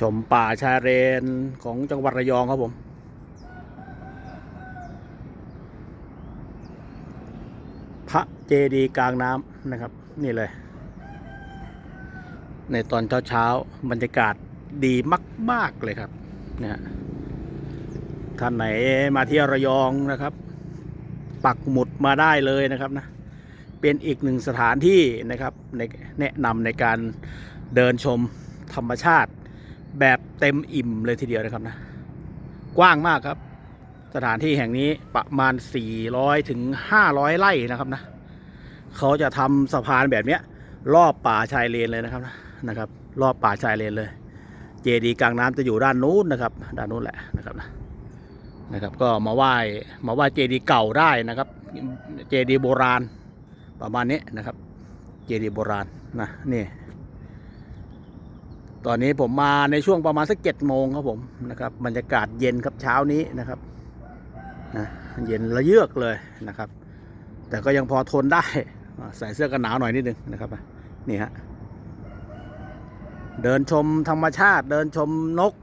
ชมป่าชายเลนของจังหวัดระยองครับผม พระเจดีย์กลางน้ำนะครับ นี่เลย ในตอนเช้าเช้าๆบรรยากาศดีมาก ๆ เลยครับเนี่ยท่านไหนมาเที่ยวระยองนะครับ ปักหมุดมาได้เลยนะครับนะเป็นอีกหนึ่งสถานที่นะครับในแนะนำในการเดินชมธรรมชาติ แบบเต็มอิ่มเลยทีเดียวนะครับนะ กว้างมากครับ สถานที่แห่งนี้ประมาณ 400ถึง500 ไร่นะครับนะเขาจะทำสะพานแบบเนี้ย รอบป่าชายเลนเลยนะครับนะนะครับ รอบป่าชายเลนเลย เจดีย์กลางน้ำจะอยู่ด้านนู้นนะครับ ด้านนู้นแหละนะครับนะนะครับ ก็มาไหว้มาไหว้เจดีย์เก่าได้นะครับ เจดีย์โบราณประมาณนี้นะครับ เจดีย์โบราณนะนี่ ตอนนี้ผมมาในช่วงประมาณสักเจ็ดโมงครับผมนะครับบรรยากาศเย็นครับเช้านี้นะครับนะเย็นระเยือกเลยนะครับ แต่ก็ยังพอทนได้ใส่เสื้อกันหนาวหน่อยนิดนึงนะครับนี่ฮะเดินชมธรรมชาติ เดินชมนก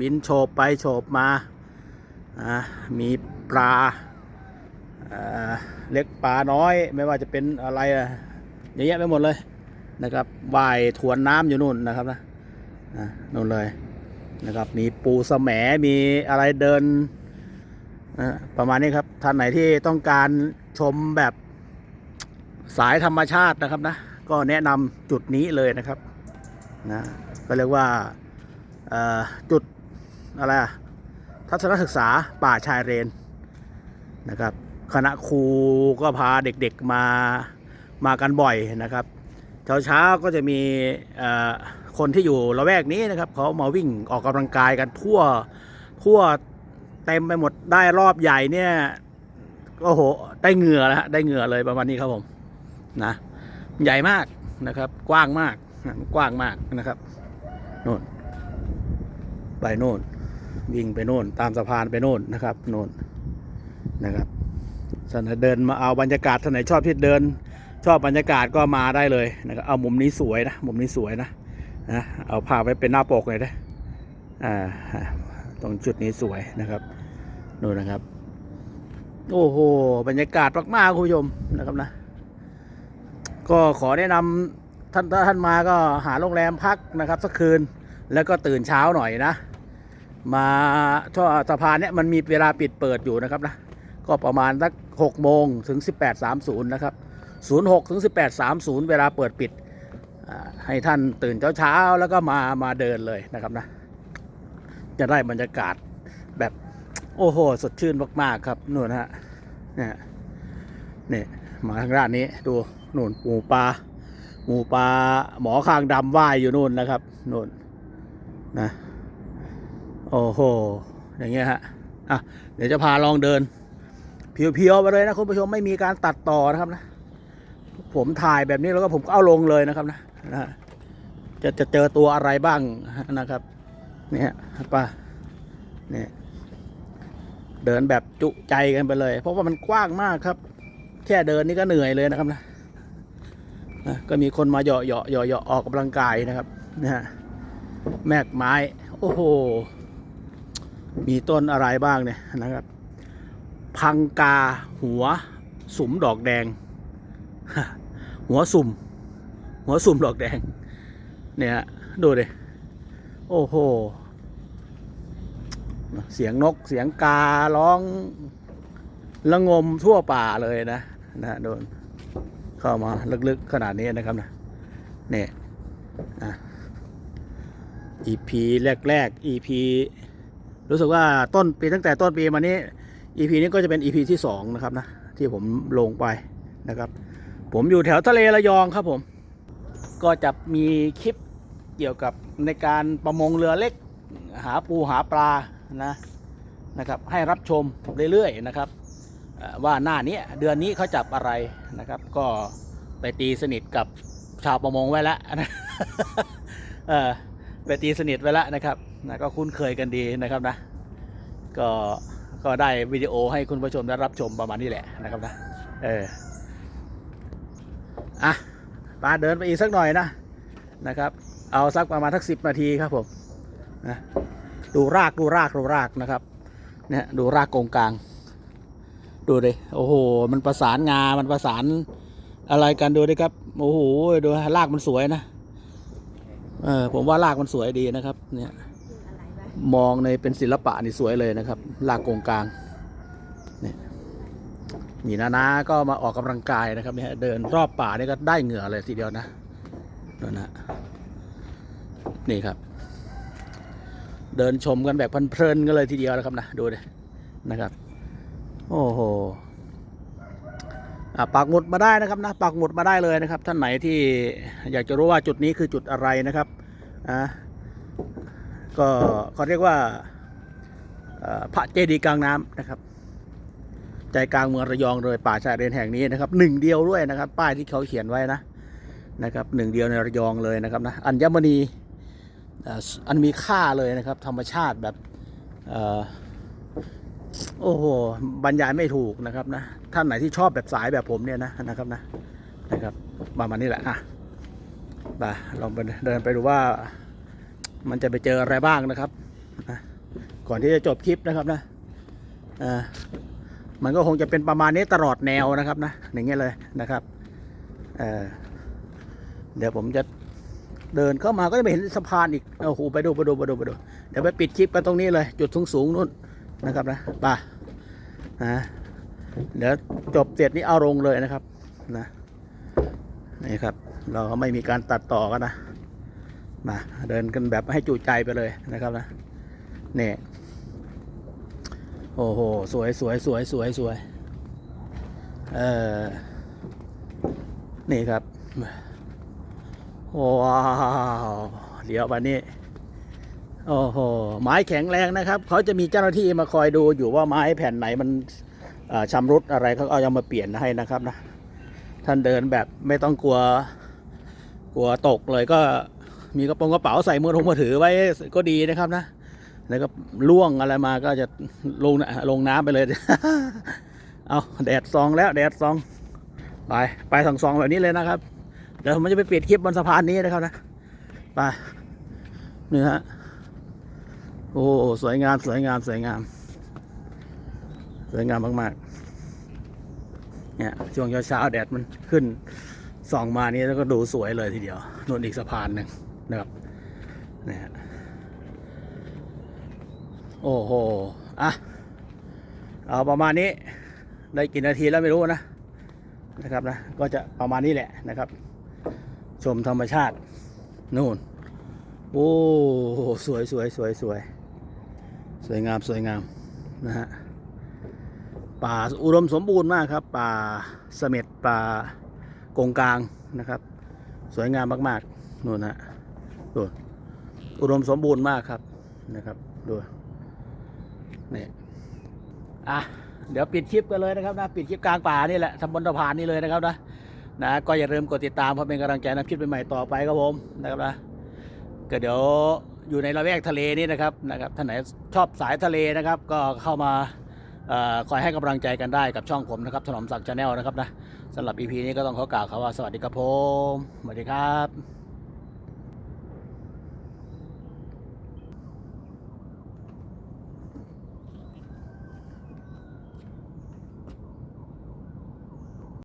บินโฉบไปโฉบมาอ่ามีปลาอ่าเล็กปลาน้อย ไม่ว่าจะเป็นอะไรอะเยอะแยะไปหมดเลยนะครับว่ายทวนน้ำอยู่นู่นนะครับนะ นู่นเลยนะครับ มีปูสแหมมีอะไรเดินประมาณนี้ครับ ท่านไหนที่ต้องการชมแบบสายธรรมชาตินะครับนะ ก็แนะนำจุดนี้เลยนะครับนะก็เรียกว่าจุดอะไรทัศนศึกษาป่าชายเรนนะครับ คณะครูก็พาเด็กๆมามากันบ่อยนะครับ เช้าๆก็จะมีคนที่อยู่ละแวกนี้นะครับเขามาวิ่งออกกำลังกายกันทั่วทั่วเต็มไปหมดได้รอบใหญ่เนี่ยโอ้โหได้เหงื่อแล้วได้เหงื่อเลยประมาณนี้ครับผมนะใหญ่มากนะครับ กว้างมากกว้างมากนะครับโน่นไปโน่นวิ่งไปโน่น ตามสะพานไปโน่นนะครับโน่นนะครับท่านเดินมาเอาบรรยากาศท่านไหนชอบที่เดิน ชอบบรรยากาศก็มาได้เลยนะครับเอามุมนี้สวยนะมุมนี้สวยนะนะเอาภาพไว้เป็นหน้าปกเลยนะอ่าตรงจุดนี้สวยนะครับดูนะครับ โอ้โหบรรยากาศมากๆคุณผู้ชมนะครับนะ ก็ขอแนะนำท่านถ้าท่านมาก็หาโรงแรมพักนะครับสักคืนแล้วก็ตื่นเช้าหน่อยนะ มาช่อสะพานเนี้ยมันมีเวลาปิดเปิดอยู่นะครับนะก็ประมาณสักหกโมงถึง18.30นะครับ 06ถึง18.30 เวลาเปิดปิดให้ท่านตื่นเช้าๆแล้วก็มามาเดินเลยนะครับนะ จะได้บรรยากาศแบบโอ้โห สดชื่นมาก ๆ ครับนู่นฮะเนี่ยนี่มาทางด้านนี้ดูนู่นหมูปลาหมูปลาหมอคางดำว่ายอยู่นู่นนะครับนู่นนะโอ้โห อย่างเงี้ยฮะอะเดี๋ยวจะพาลองเดินเพียวๆไปเลยนะคุณผู้ชมไม่มีการตัดต่อนะครับนะ ผมถ่ายแบบนี้แล้วก็ผมก็เอาลงเลยนะครับนะนะจะจะเจอตัวอะไรบ้างนะครับ เนี่ยป่ะเนี่ยเดินแบบจุใจกันไปเลย เพราะว่ามันกว้างมากครับ แค่เดินนี่ก็เหนื่อยเลยนะครับนะนะก็มีคนมาเหยาะเหยาะเหยาะเหยาะออกกำลังกายนะครับนะฮะแมกไม้ โอ้โห มีต้นอะไรบ้างเนี่ยนะครับ พังกาหัวสุมดอกแดง หัวสุ่ม หัวสุ่มดอกแดง เนี่ยดูดิโอ้โห เสียงนกเสียงการ้องละงมทั่วป่าเลยนะนะโดนเข้ามาลึกๆขนาดนี้นะครับนะเนี่ยอะ EP แรกๆ EP รู้สึกว่าต้นปีตั้งแต่ต้นปีมานี้ EP นี้ก็จะเป็น EP ที่สองนะครับนะ ที่ผมลงไปนะครับ ผมอยู่แถวทะเลระยองครับผม ก็จะมีคลิปเกี่ยวกับในการประมงเรือเล็ก หาปูหาปลานะนะครับให้รับชมเรื่อยๆนะครับ ว่าหน้านี้เดือนนี้เขาจับอะไรนะครับ ก็ไปตีสนิทกับชาวประมงไว้แล้วนะไปตีสนิทไว้แล้วนะครับนะก็คุ้นเคยกันดีนะครับนะ ก็ก็ได้วิดีโอให้คุณผู้ชมได้รับชมประมาณนี้แหละนะครับนะเออ อะปาเดินไปอีกสักหน่อยนะนะครับ เอาสักประมาณทักสิบนาทีครับผมนะดูรากดูรากดูรากนะครับ เนี่ยดูรากกงกลาง ดูดิโอ้โห มันประสานงา มันประสานอะไรกันดูดิครับโอ้โหดูรากมันสวยนะเออผมว่ารากมันสวยดีนะครับ เนี่ยมองในเป็นศิลปะนี่สวยเลยนะครับรากกงกลางเนี่ย มีนานาก็มาออกกำลังกายนะครับเนี่ยเดินรอบป่านี่ก็ได้เหงื่อเลยทีเดียวนะนั่นนะนี่ครับ เดินชมกันแบบเพลินๆกันเลยทีเดียวนะครับนะดูดินะครับ โอ้โหปักหมุดมาได้นะครับนะปักหมุดมาได้เลยนะครับ ท่านไหนที่อยากจะรู้ว่าจุดนี้คือจุดอะไรนะครับอะก็เขาเรียกว่าพระเจดีย์กลางน้ำนะครับ ใจกลางเมืองระยองเลยป่าชายเลนแห่งนี้นะครับหนึ่งเดียวด้วยนะครับ ป้ายที่เขาเขียนไว้นะนะครับหนึ่งเดียวในระยองเลยนะครับนะอัญมณีอันมีค่าเลยนะครับ ธรรมชาติแบบโอ้โหบรรยายไม่ถูกนะครับนะท่านไหนที่ชอบแบบสายแบบผมเนี่ยนะนะครับนะนะครับประมาณนี้แหละอะไปลองไปเดินไปดูว่า มันจะไปเจออะไรบ้างนะครับนะก่อนที่จะจบคลิปนะครับนะอ่า มันก็คงจะเป็นประมาณนี้ตลอดแนวนะครับนะอย่างเงี้ยเลยนะครับเเดี๋ยวผมจะเดินเข้ามาก็จะไม่เห็นสะพานอีกโอ้โหไปดูไปดูไปดูไปดูเดี๋ยวไปปิดคลิปกันตรงนี้เลย จุดสูงสูงนู่นนะครับนะไป่ะนะเดี๋ยวจบเสร็จนี้เอาลงเลยนะครับนะนี่ครับ เราก็ไม่มีการตัดต่อกันนะมาเดินกันแบบให้จูใจไปเลยนะครับนะนี่ โอ้โห สวยสวยสวยสวยสวยเออนี่ครับ ว้าว เดี๋ยววันนี้ โอ้โห ไม้แข็งแรงนะครับ เขาจะมีเจ้าหน้าที่มาคอยดูอยู่ว่าไม้แผ่นไหนมันชำรุดอะไรเขาเอาจะมาเปลี่ยนให้นะครับนะ ท่านเดินแบบไม่ต้องกลัว กลัวตกเลยก็มีกระโปรงกระเป๋าใส่มือถงมือถือไว้ก็ดีนะครับนะ แล้วก็ล่วงอะไรมาก็จะลงลงน้ำไปเลย เอาแดดซองแล้วแดดซอง ไปไปสองซองแบบนี้เลยนะครับ เดี๋ยวผมจะไปเปิดคลิปบนสะพานนี้นะครับนะ ไปนี่ฮะ โอ้สวยงามสวยงามสวยงาม สวยงามมากๆ เนี่ยช่วงเช้าๆแดดมันขึ้นส่องมานี่แล้วก็ดูสวยเลยทีเดียวนู่นอีกสะพานหนึ่งนะครับเนี่ย โอ้โห อะ เอาประมาณนี้ได้กี่นาทีแล้วไม่รู้นะ นะครับนะ ก็จะประมาณนี้แหละนะครับ ชมธรรมชาติ นู่น โอ้สวยสวยสวยสวย สวยงามสวยงามนะฮะ ป่าอุดมสมบูรณ์มากครับ ป่าเสม็ดป่ากงกลางนะครับ สวยงามมากๆนู่นฮะดูอุดมสมบูรณ์มากครับนะครับดู นี่อะเดี๋ยวปิดคลิปกันเลยนะครับนะปิดคลิปกลางป่านี่แหละทำบนสะพานนี่เลยนะครับนะนะก็อย่าลืมกดติดตามเพื่อเป็นกำลังใจนำคลิปใหม่ๆต่อไปครับผมนะครับนะก็เดี๋ยวอยู่ในระแวกทะเลนี่นะครับนะครับท่านไหนชอบสายทะเลนะครับ ก็เข้ามาอคอยให้กำลังใจกันได้กับช่องผมนะครับถนอมศักดิ์ชาแนลนะครับนะสำหรับ EP นี้ก็ต้องขอกล่าวคำว่าสวัสดีครับผมสวัสดีครับ